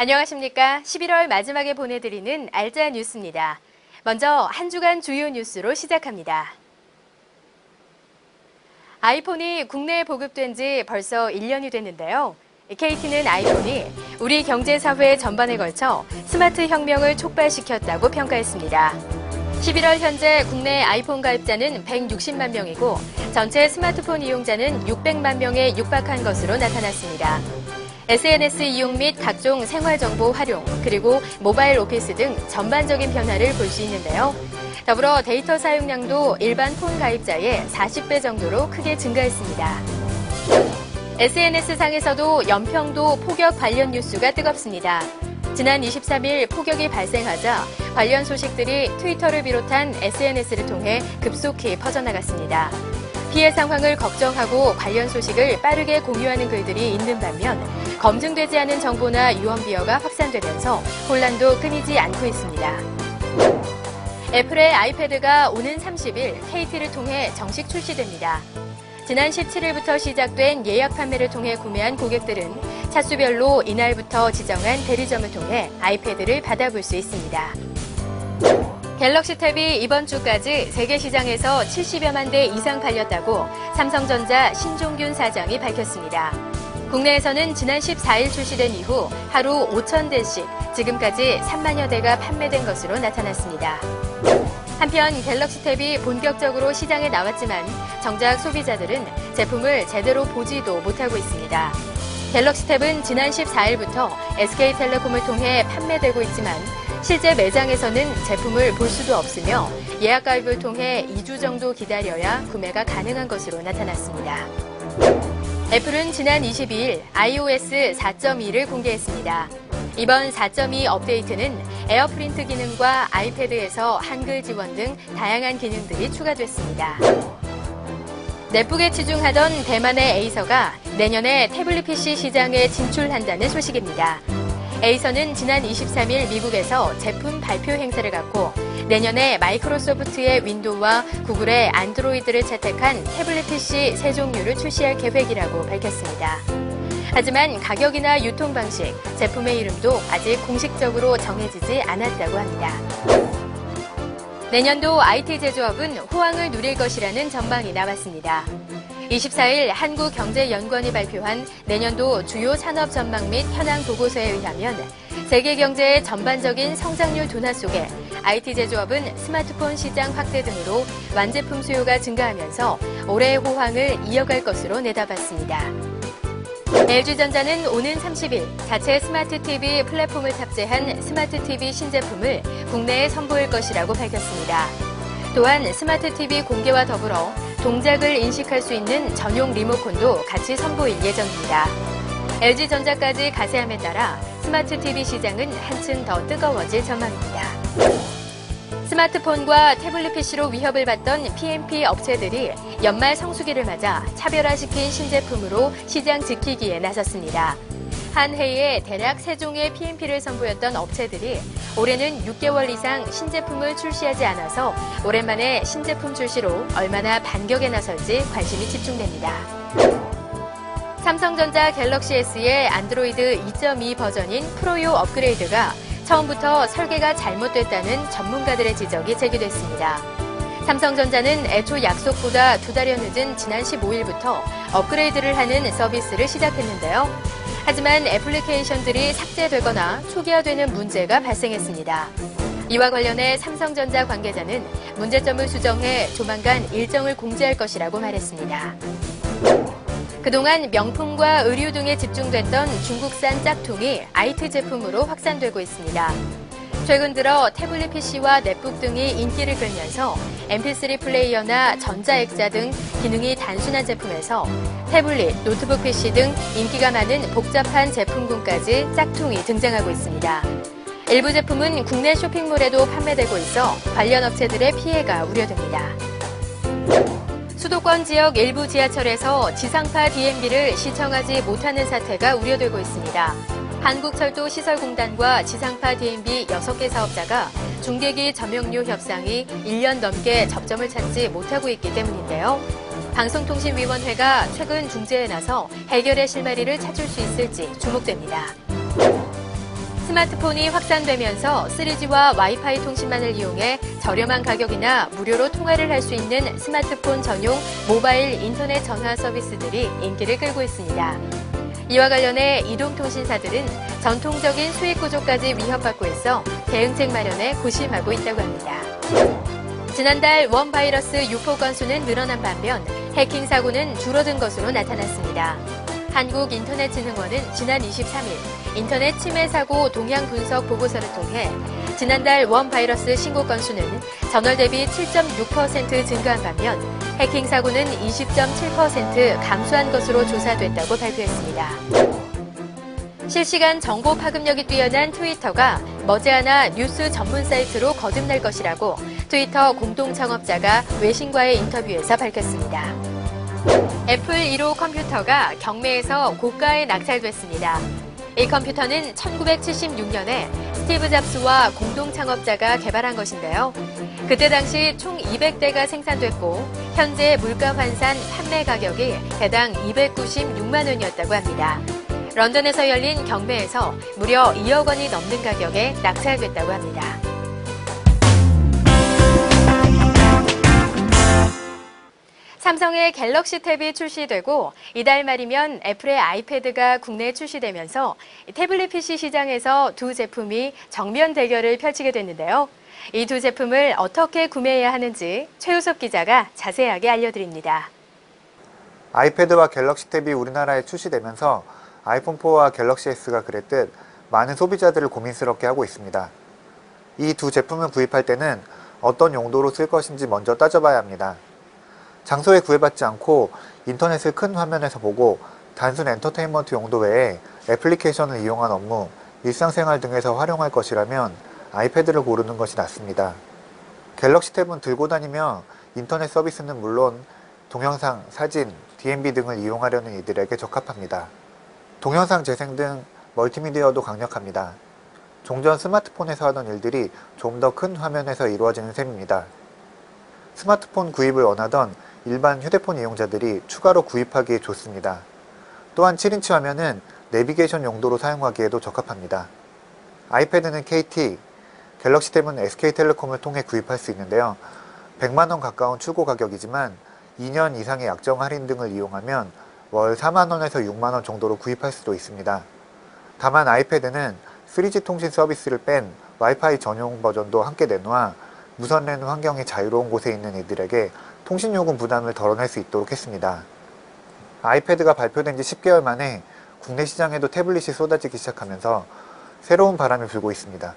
안녕하십니까. 11월 마지막에 보내드리는 알짜 뉴스입니다. 먼저 한 주간 주요 뉴스로 시작합니다. 아이폰이 국내에 보급된 지 벌써 1년이 됐는데요. KT는 아이폰이 우리 경제사회 전반에 걸쳐 스마트 혁명을 촉발시켰다고 평가했습니다. 11월 현재 국내 아이폰 가입자는 160만 명이고 전체 스마트폰 이용자는 600만 명에 육박한 것으로 나타났습니다. SNS 이용 및 각종 생활정보 활용, 그리고 모바일 오피스 등 전반적인 변화를 볼 수 있는데요. 더불어 데이터 사용량도 일반 폰 가입자의 40배 정도로 크게 증가했습니다. SNS상에서도 연평도 폭격 관련 뉴스가 뜨겁습니다. 지난 23일 폭격이 발생하자 관련 소식들이 트위터를 비롯한 SNS를 통해 급속히 퍼져나갔습니다. 피해 상황을 걱정하고 관련 소식을 빠르게 공유하는 글들이 있는 반면 검증되지 않은 정보나 유언 비어가 확산되면서 혼란도 끊이지 않고 있습니다. 애플의 아이패드가 오는 30일 KT를 통해 정식 출시됩니다. 지난 17일부터 시작된 예약 판매를 통해 구매한 고객들은 차수별로 이날부터 지정한 대리점을 통해 아이패드를 받아볼 수 있습니다. 갤럭시 탭이 이번 주까지 세계 시장에서 70여만 대 이상 팔렸다고 삼성전자 신종균 사장이 밝혔습니다. 국내에서는 지난 14일 출시된 이후 하루 5천 대씩 지금까지 3만여 대가 판매된 것으로 나타났습니다. 한편 갤럭시 탭이 본격적으로 시장에 나왔지만 정작 소비자들은 제품을 제대로 보지도 못하고 있습니다. 갤럭시 탭은 지난 14일부터 SK텔레콤을 통해 판매되고 있지만 실제 매장에서는 제품을 볼 수도 없으며 예약 가입을 통해 2주 정도 기다려야 구매가 가능한 것으로 나타났습니다. 애플은 지난 22일 iOS 4.2를 공개했습니다. 이번 4.2 업데이트는 에어프린트 기능과 아이패드에서 한글 지원 등 다양한 기능들이 추가됐습니다. 넷북에 치중하던 대만의 에이서가 내년에 태블릿 PC 시장에 진출한다는 소식입니다. 에이서는 지난 23일 미국에서 제품 발표 행사를 갖고 내년에 마이크로소프트의 윈도우와 구글의 안드로이드를 채택한 태블릿 PC 세 종류를 출시할 계획이라고 밝혔습니다. 하지만 가격이나 유통 방식, 제품의 이름도 아직 공식적으로 정해지지 않았다고 합니다. 내년도 IT 제조업은 호황을 누릴 것이라는 전망이 나왔습니다. 24일 한국경제연구원이 발표한 내년도 주요 산업 전망 및 현황 보고서에 의하면 세계 경제의 전반적인 성장률 둔화 속에 IT 제조업은 스마트폰 시장 확대 등으로 완제품 수요가 증가하면서 올해의 호황을 이어갈 것으로 내다봤습니다. LG전자는 오는 30일 자체 스마트 TV 플랫폼을 탑재한 스마트 TV 신제품을 국내에 선보일 것이라고 밝혔습니다. 또한 스마트 TV 공개와 더불어 동작을 인식할 수 있는 전용 리모컨도 같이 선보일 예정입니다. LG전자까지 가세함에 따라 스마트 TV 시장은 한층 더 뜨거워질 전망입니다. 스마트폰과 태블릿 PC로 위협을 받던 PMP 업체들이 연말 성수기를 맞아 차별화시킨 신제품으로 시장 지키기에 나섰습니다. 한 해에 대략 세종의 PMP를 선보였던 업체들이 올해는 6개월 이상 신제품을 출시하지 않아서 오랜만에 신제품 출시로 얼마나 반격에 나설지 관심이 집중됩니다. 삼성전자 갤럭시 S의 안드로이드 2.2 버전인 프로요 업그레이드가 처음부터 설계가 잘못됐다는 전문가들의 지적이 제기됐습니다. 삼성전자는 애초 약속보다 두 달여 늦은 지난 15일부터 업그레이드를 하는 서비스를 시작했는데요. 하지만 애플리케이션들이 삭제되거나 초기화되는 문제가 발생했습니다. 이와 관련해 삼성전자 관계자는 문제점을 수정해 조만간 일정을 공지할 것이라고 말했습니다. 그동안 명품과 의류 등에 집중됐던 중국산 짝퉁이 IT 제품으로 확산되고 있습니다. 최근 들어 태블릿 PC와 넷북 등이 인기를 끌면서 MP3 플레이어나 전자액자 등 기능이 단순한 제품에서 태블릿, 노트북 PC 등 인기가 많은 복잡한 제품군까지 짝퉁이 등장하고 있습니다. 일부 제품은 국내 쇼핑몰에도 판매되고 있어 관련 업체들의 피해가 우려됩니다. 수도권 지역 일부 지하철에서 지상파 DMB를 시청하지 못하는 사태가 우려되고 있습니다. 한국철도 시설공단과 지상파 DMB 6개 사업자가 중계기 점용료 협상이 1년 넘게 접점을 찾지 못하고 있기 때문인데요. 방송통신위원회가 최근 중재에 나서 해결의 실마리를 찾을 수 있을지 주목됩니다. 스마트폰이 확산되면서 3G와 와이파이 통신만을 이용해 저렴한 가격이나 무료로 통화를 할 수 있는 스마트폰 전용 모바일 인터넷 전화 서비스들이 인기를 끌고 있습니다. 이와 관련해 이동통신사들은 전통적인 수익 구조까지 위협받고 있어 대응책 마련에 고심하고 있다고 합니다. 지난달 원 바이러스 유포 건수는 늘어난 반면 해킹 사고는 줄어든 것으로 나타났습니다. 한국인터넷진흥원은 지난 23일 인터넷 침해 사고 동향 분석 보고서를 통해 지난달 원 바이러스 신고 건수는 전월 대비 7.6% 증가한 반면 해킹 사고는 20.7% 감소한 것으로 조사됐다고 발표했습니다. 실시간 정보 파급력이 뛰어난 트위터가 머지않아 뉴스 전문 사이트로 거듭날 것이라고 트위터 공동 창업자가 외신과의 인터뷰에서 밝혔습니다. 애플 1호 컴퓨터가 경매에서 고가에 낙찰됐습니다. 이 컴퓨터는 1976년에 스티브 잡스와 공동 창업자가 개발한 것인데요. 그때 당시 총 200대가 생산됐고 현재 물가 환산 판매 가격이 대당 296만 원이었다고 합니다. 런던에서 열린 경매에서 무려 2억 원이 넘는 가격에 낙찰됐다고 합니다. 삼성의 갤럭시 탭이 출시되고 이달 말이면 애플의 아이패드가 국내에 출시되면서 태블릿 PC 시장에서 두 제품이 정면 대결을 펼치게 됐는데요. 이 두 제품을 어떻게 구매해야 하는지 최우섭 기자가 자세하게 알려드립니다. 아이패드와 갤럭시 탭이 우리나라에 출시되면서 아이폰 4와 갤럭시 S가 그랬듯 많은 소비자들을 고민스럽게 하고 있습니다. 이 두 제품을 구입할 때는 어떤 용도로 쓸 것인지 먼저 따져봐야 합니다. 장소에 구애받지 않고 인터넷을 큰 화면에서 보고 단순 엔터테인먼트 용도 외에 애플리케이션을 이용한 업무, 일상생활 등에서 활용할 것이라면 아이패드를 고르는 것이 낫습니다. 갤럭시 탭은 들고 다니며 인터넷 서비스는 물론 동영상, 사진, DMB 등을 이용하려는 이들에게 적합합니다. 동영상 재생 등 멀티미디어도 강력합니다. 종전 스마트폰에서 하던 일들이 좀 더 큰 화면에서 이루어지는 셈입니다. 스마트폰 구입을 원하던 일반 휴대폰 이용자들이 추가로 구입하기에 좋습니다. 또한 7인치 화면은 내비게이션 용도로 사용하기에도 적합합니다. 아이패드는 KT, 갤럭시 탭은 SK텔레콤을 통해 구입할 수 있는데요. 100만원 가까운 출고 가격이지만 2년 이상의 약정 할인 등을 이용하면 월 4만원에서 6만원 정도로 구입할 수도 있습니다. 다만 아이패드는 3G 통신 서비스를 뺀 와이파이 전용 버전도 함께 내놓아 무선 랜 환경이 자유로운 곳에 있는 이들에게 통신요금 부담을 덜어낼 수 있도록 했습니다. 아이패드가 발표된 지 10개월 만에 국내 시장에도 태블릿이 쏟아지기 시작하면서 새로운 바람이 불고 있습니다.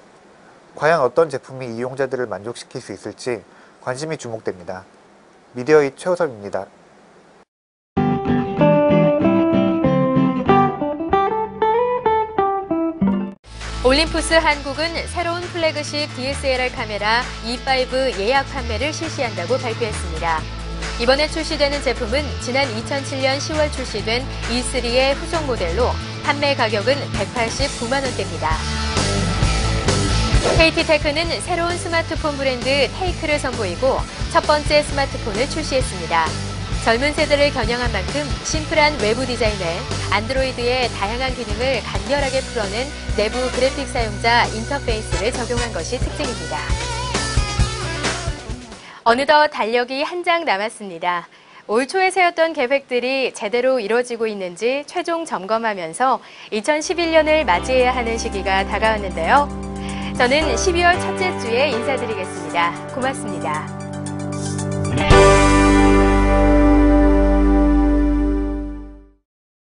과연 어떤 제품이 이용자들을 만족시킬 수 있을지 관심이 주목됩니다. 미디어잇 최호섭입니다. 올림푸스 한국은 새로운 플래그십 DSLR 카메라 E5 예약 판매를 실시한다고 발표했습니다. 이번에 출시되는 제품은 지난 2007년 10월 출시된 E3의 후속 모델로 판매 가격은 189만 원대입니다. KT테크는 새로운 스마트폰 브랜드 테이크를 선보이고 첫 번째 스마트폰을 출시했습니다. 젊은 세대를 겨냥한 만큼 심플한 외부 디자인에 안드로이드의 다양한 기능을 간결하게 풀어낸 내부 그래픽 사용자 인터페이스를 적용한 것이 특징입니다. 어느덧 달력이 한 장 남았습니다. 올 초에 세웠던 계획들이 제대로 이루어지고 있는지 최종 점검하면서 2011년을 맞이해야 하는 시기가 다가왔는데요. 저는 12월 첫째 주에 인사드리겠습니다. 고맙습니다.